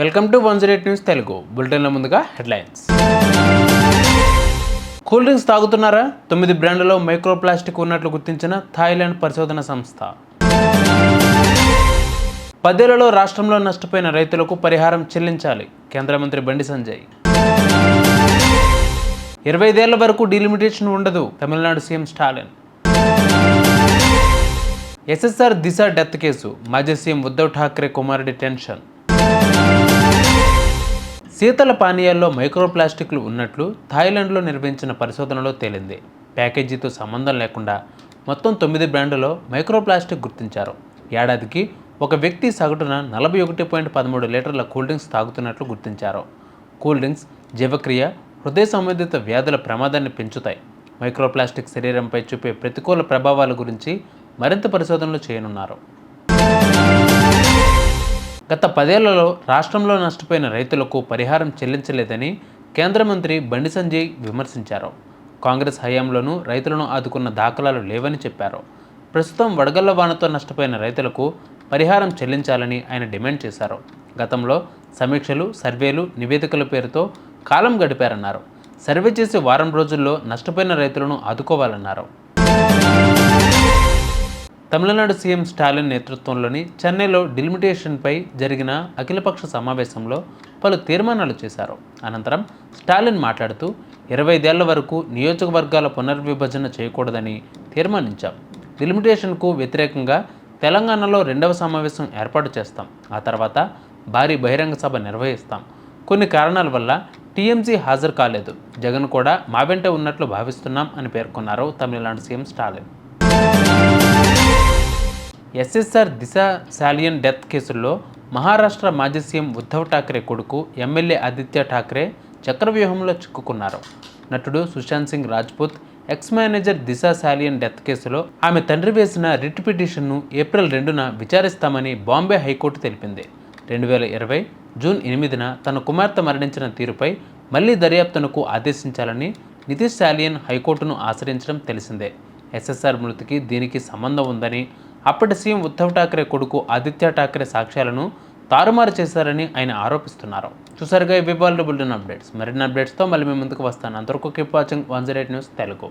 Welcome to one zero eight news Telugu. బులెటిన్లో ముందుగా headlines. Cool drinks తాగుతున్నారా? తొమ్మిది బ్రాండ్లలో micro plastic ఉన్నట్లు గుర్తించిన థాయిలాండ్ పరిశోధన సంస్థ. పదేళ్ళలో రాష్ట్రంలో నష్టపోయిన రైతులకు పరిహారం చెల్లించాలి. కేంద్ర మంత్రి బండి సంజయ్. ఇరవై ఐదేళ్ళ వరకు డిలిమిటేషన్ ఉండదు. Tamil Nadu CM Stalin. SSR Disha death case. మాజీ సీఎం ఉద్ధవ్ ఠాక్రే కుమారుడి టెన్షన్. శీతల పానీయాల్లో మైక్రో ప్లాస్టిక్లు ఉన్నట్లు థాయిలాండ్లో నిర్వహించిన పరిశోధనలో తేలింది. ప్యాకేజీతో సంబంధం లేకుండా మొత్తం తొమ్మిది బ్రాండ్లలో మైక్రో ప్లాస్టిక్ గుర్తించారు. ఏడాదికి ఒక వ్యక్తి సగటున నలభై ఒకటి పాయింట్ పదమూడు లీటర్ల కూల్ డ్రింక్స్ తాగుతున్నట్లు గుర్తించారు. కూల్ డ్రింక్స్ జీవక్రియ హృదయ సంబంధిత వ్యాధుల ప్రమాదాన్ని పెంచుతాయి. మైక్రోప్లాస్టిక్ శరీరంపై చూపే ప్రతికూల ప్రభావాల గురించి మరింత పరిశోధనలు చేయనున్నారు. గత పదేళ్ళలో రాష్ట్రంలో నష్టపోయిన రైతులకు పరిహారం చెల్లించలేదని కేంద్ర మంత్రి బండి సంజయ్ విమర్శించారు. కాంగ్రెస్ హయాంలోనూ రైతులను ఆదుకున్న దాఖలాలు లేవని చెప్పారు. ప్రస్తుతం వడగళ్ళ వానతో నష్టపోయిన రైతులకు పరిహారం చెల్లించాలని ఆయన డిమాండ్ చేశారు. గతంలో సమీక్షలు సర్వేలు నివేదికల పేరుతో కాలం గడిపారన్నారు. సర్వే చేసి వారం రోజుల్లో నష్టపోయిన రైతులను ఆదుకోవాలన్నారు. తమిళనాడు సీఎం స్టాలిన్ నేతృత్వంలోని చెన్నైలో డిలిమిటేషన్పై జరిగిన అఖిలపక్ష సమావేశంలో పలు తీర్మానాలు చేశారు. అనంతరం స్టాలిన్ మాట్లాడుతూ ఇరవై ఐదేళ్ళ వరకు నియోజకవర్గాల పునర్విభజన చేయకూడదని తీర్మానించాం. డిలిమిటేషన్కు వ్యతిరేకంగా తెలంగాణలో రెండవ సమావేశం ఏర్పాటు చేస్తాం. ఆ తర్వాత భారీ బహిరంగ సభ నిర్వహిస్తాం. కొన్ని కారణాల వల్ల టీఎంసీ హాజరు కాలేదు. జగన్ కూడా మా వెంట ఉన్నట్లు భావిస్తున్నాం అని పేర్కొన్నారు Tamil Nadu CM Stalin. SSR Disha Salian death కేసుల్లో మహారాష్ట్ర మాజీ సీఎం ఉద్ధవ్ ఠాక్రే కొడుకు ఎమ్మెల్యే ఆదిత్య ఠాక్రే చక్రవ్యూహంలో చిక్కుకున్నారు. నటుడు Sushant Singh Rajput ex manager Disha Salian death కేసులో ఆమె తండ్రి వేసిన రిట్ పిటిషన్ను ఏప్రిల్ రెండున విచారిస్తామని బాంబే హైకోర్టు తెలిపింది. రెండు వేల ఇరవై జూన్ ఎనిమిదిన తన కుమార్తె మరణించిన తీరుపై మళ్ళీ దర్యాప్తునకు ఆదేశించాలని నితీష్ శాలియన్ హైకోర్టును ఆశ్రయించడం తెలిసిందే. ఎస్ఎస్ఆర్ మృతికి దీనికి సంబంధం ఉందని అప్పటి సీఎం ఉద్ధవ్ ఠాక్రే కొడుకు ఆదిత్య ఠాక్రే సాక్ష్యాలను తారుమారు చేశారని ఆయన ఆరోపిస్తున్నారు. చూసారుగా ఇవి బులెటిన్ అప్డేట్స్. మరిన్ని అప్డేట్స్తో మళ్ళీ మీ ముందుకు వస్తాను. అంతవరకు keep watching one zero eight news Telugu.